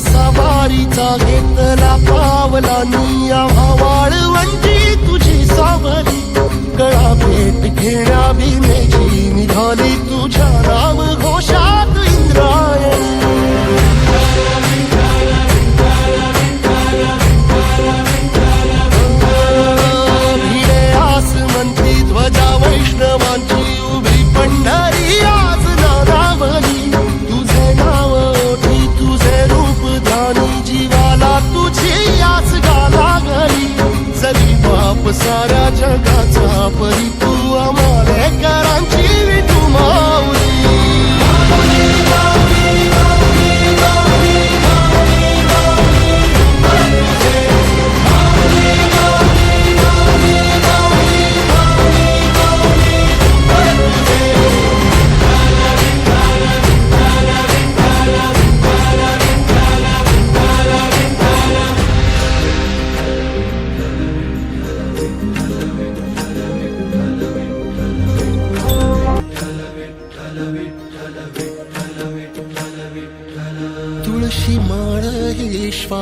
सवारीचा घेतला पावला निया वाळवंटी तुझी सावरी कळा भेट घेण्या भीमेची निघाली तुझ्या नाम घोषा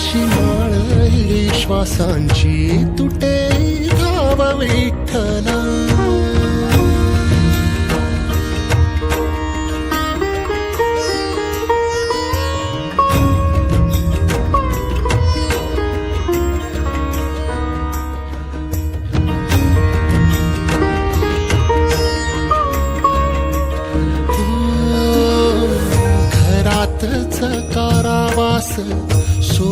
अशी माळ श्वासांची तुटे धाव विठ्ठला घरातच कारावास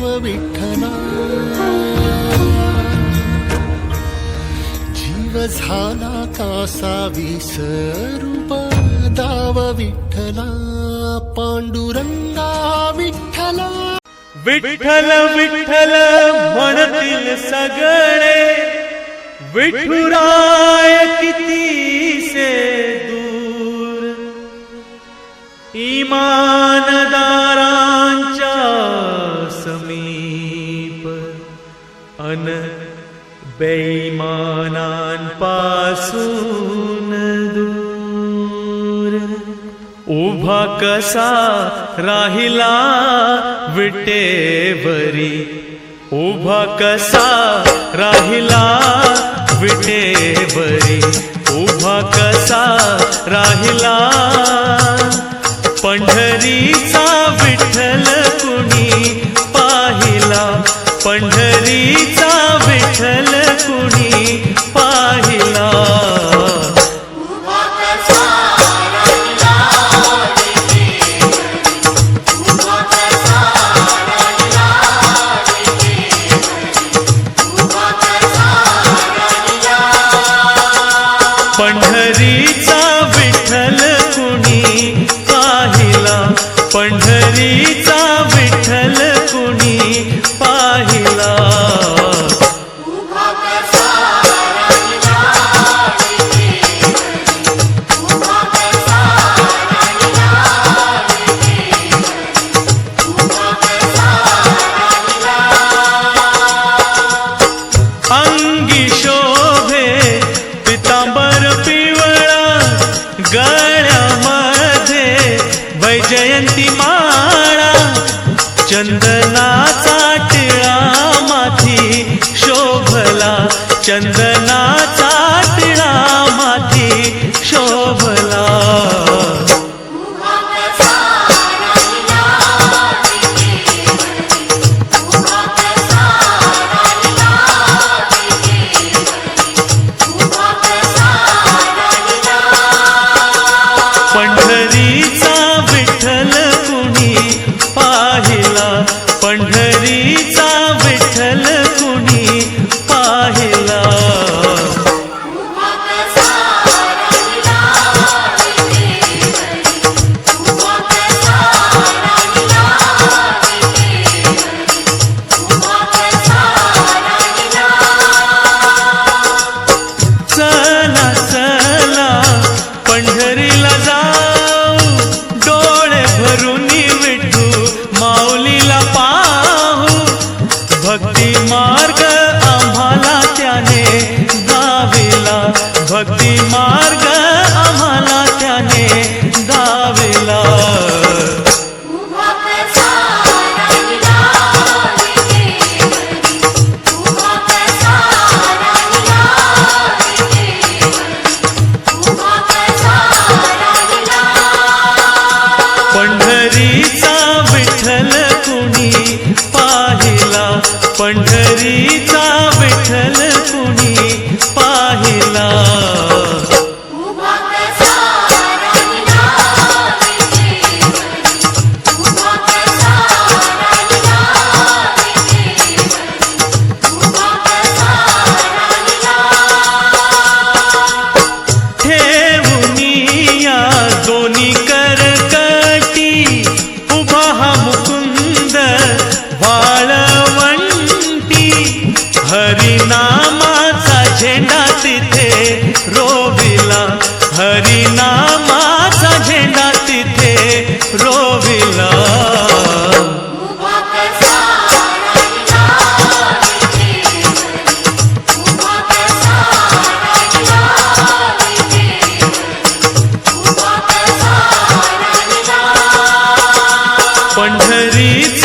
ठाव विठ्ठला जीव झाला कासा विसरूप दाव विठ्ठला पांडुरंगा विठ्ठला विठ्ठल विठ्ठल म्हणतील सगळे विठुराय कितीसे दूर इमानदारांच्या बेईमानांपासून दूर. उभा कसा राहिला विटेवरी. उभा कसा राहिला विटेवरी. उभा कसा राहिला पंढरीचा विठ्ठल कुणी पाहिला. पंढरीचा ಚಂದನಾ भक्ति मार्ग पंढरीचा